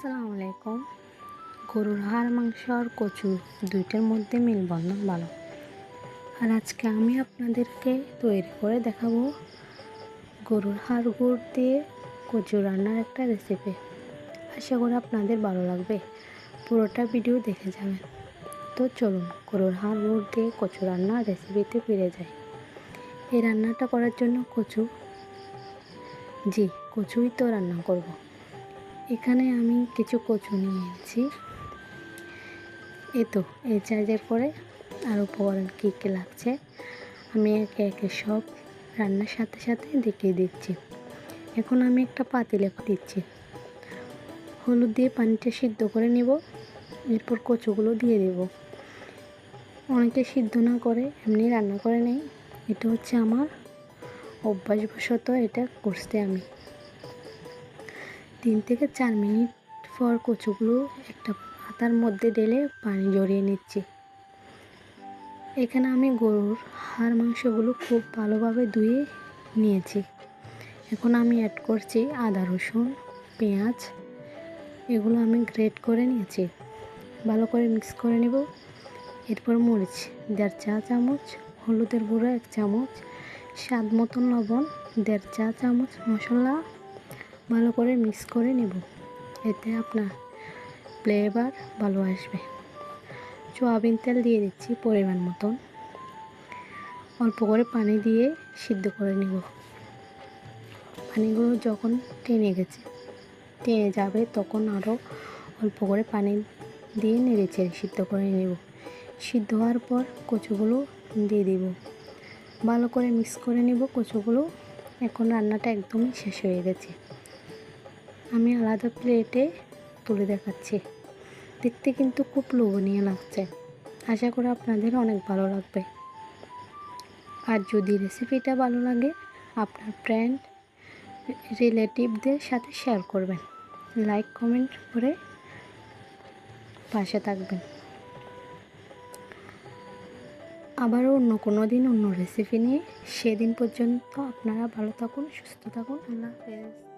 আসসালামু আলাইকুম গরুর হাড়, মাংস আর কচু দুইটার মধ্যে মেলবন্ধন ভালো। আর আজকে আমি আপনাদেরকে তৈরি করে দেখাবো গরুর হাড় গুড় দিয়ে কচু রান্নার একটা রেসিপি আশা করি আপনাদের ভালো লাগবে। পুরোটা ভিডিও দেখে যাবেন। তো চলুন, গরুর হাড় গুড় দিয়ে কচু রান্নার রেসিপিতে ফিরে যাই। এই রান্নাটা করার জন্য কচু জি, কচুই তো রান্না করব। এখানে আমি কিছু কচু নিয়ে এনেছি এ তো এই চার্জের পরে আর উপকরণ কী কী লাগছে, আমি একে একে সব রান্নার সাথে সাথে দেখিয়ে দিচ্ছি। এখন আমি একটা পাতিলে দিচ্ছি। হলুদ দিয়ে পানিটা সিদ্ধ করে নেব, এরপর কচুগুলো দিয়ে দেব। অনেকে সিদ্ধ না করে এমনি রান্না করে নেই এটা হচ্ছে আমার অভ্যাসবশত এটা করতে আমি। তিন থেকে চার মিনিট পর কচুগুলো একটা পাতার মধ্যে ঢেলে পানি জড়িয়ে নিচ্ছি। এখানে আমি গরুর হাড় মাংসগুলো খুব ভালোভাবে ধুয়ে নিয়েছি। এখন আমি অ্যাড করছি আদা, রসুন, পেঁয়াজ, এগুলো আমি গ্রেট করে নিয়েছি। ভালো করে মিক্স করে নেব। এরপর মরিচ, দেড় চা চামচ, হলুদের গুঁড়ো এক চামচ, স্বাদ মতন লবণ, দেড় চা চামচ মশলা ভালো করে মিক্স করে নেব। এতে আপনার ফ্লেভার ভালো আসবে। সোয়াবিন তেল দিয়ে দিচ্ছি পরিমাণ মতন। অল্প করে পানি দিয়ে সিদ্ধ করে নেব। পানিগুলো যখন টেনে গেছে, টেনে যাবে তখন আরও অল্প করে পানি দিয়ে নেড়ে চেড়ে সিদ্ধ করে নেব। সিদ্ধ হওয়ার পর কচুগুলো দিয়ে দিব। ভালো করে মিক্স করে নেব কচুগুলো। এখন রান্নাটা একদমই শেষ হয়ে গেছে। আমি আলাদা প্লেটে তুলে দেখাচ্ছি। দেখতে কিন্তু খুব লোভনীয় লাগছে। আশা করি আপনাদের অনেক ভালো লাগবে। আর যদি রেসিপিটা ভালো লাগে, আপনার ফ্রেন্ড রিলেটিভদের সাথে শেয়ার করবেন। লাইক কমেন্ট করে পাশে থাকবেন। আবারও অন্য কোনো দিন অন্য রেসিপি নিয়ে। সেদিন পর্যন্ত আপনারা ভালো থাকুন, সুস্থ থাকুন। আল্লাহ হাফেজ।